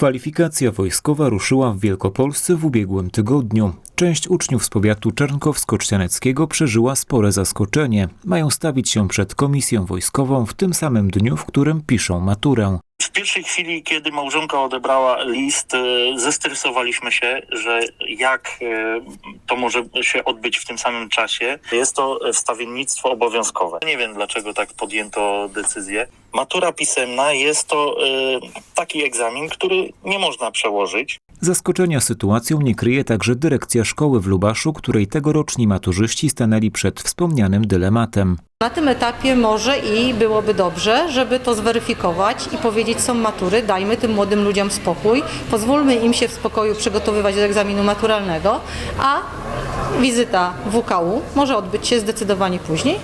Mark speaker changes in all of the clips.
Speaker 1: Kwalifikacja wojskowa ruszyła w Wielkopolsce w ubiegłym tygodniu. Część uczniów z powiatu czernkowsko-trzcianeckiego przeżyła spore zaskoczenie. Mają stawić się przed komisją wojskową w tym samym dniu, w którym piszą maturę.
Speaker 2: W pierwszej chwili, kiedy małżonka odebrała list, e, zestresowaliśmy się, że jak e, to może się odbyć w tym samym czasie. Jest to wstawiennictwo obowiązkowe. Nie wiem, dlaczego tak podjęto decyzję. Matura pisemna jest to e, taki egzamin, który nie można przełożyć.
Speaker 1: Zaskoczenia sytuacją nie kryje także dyrekcja szkoły w Lubaszu, której tegoroczni maturzyści stanęli przed wspomnianym dylematem.
Speaker 3: Na tym etapie może i byłoby dobrze, żeby to zweryfikować i powiedzieć są matury, dajmy tym młodym ludziom spokój, pozwólmy im się w spokoju przygotowywać do egzaminu maturalnego, a wizyta WKU może odbyć się zdecydowanie później,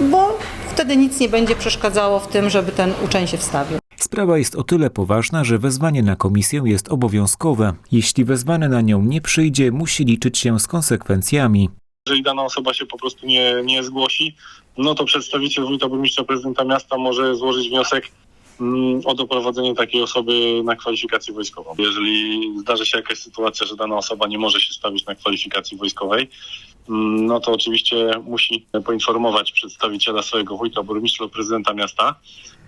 Speaker 3: bo wtedy nic nie będzie przeszkadzało w tym, żeby ten uczeń się wstawił.
Speaker 1: Sprawa jest o tyle poważna, że wezwanie na komisję jest obowiązkowe. Jeśli wezwany na nią nie przyjdzie, musi liczyć się z konsekwencjami.
Speaker 4: Jeżeli dana osoba się po prostu nie, nie zgłosi, no to przedstawiciel wójta, burmistrza, prezydenta miasta może złożyć wniosek mm, o doprowadzenie takiej osoby na kwalifikację wojskową. Jeżeli zdarzy się jakaś sytuacja, że dana osoba nie może się stawić na kwalifikacji wojskowej, no to oczywiście musi poinformować przedstawiciela swojego wójta, burmistrza prezydenta miasta,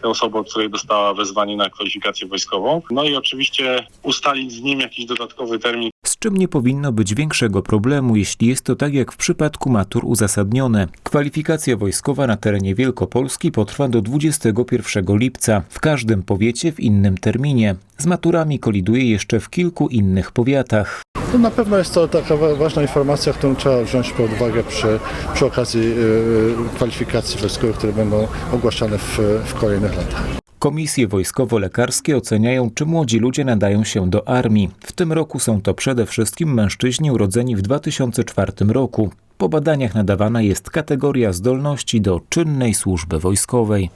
Speaker 4: tę osobę, od której dostała wezwanie na kwalifikację wojskową. No i oczywiście ustalić z nim jakiś dodatkowy termin,
Speaker 1: czym nie powinno być większego problemu, jeśli jest to tak jak w przypadku matur uzasadnione. Kwalifikacja wojskowa na terenie Wielkopolski potrwa do 21 lipca, w każdym powiecie w innym terminie. Z maturami koliduje jeszcze w kilku innych powiatach.
Speaker 5: To na pewno jest to taka wa- ważna informacja, którą trzeba wziąć pod uwagę przy, przy okazji y, kwalifikacji wojskowych, które będą ogłaszane w, w kolejnych latach.
Speaker 1: Komisje wojskowo-lekarskie oceniają, czy młodzi ludzie nadają się do armii. W tym roku są to przede wszystkim mężczyźni urodzeni w 2004 roku. Po badaniach nadawana jest kategoria zdolności do czynnej służby wojskowej.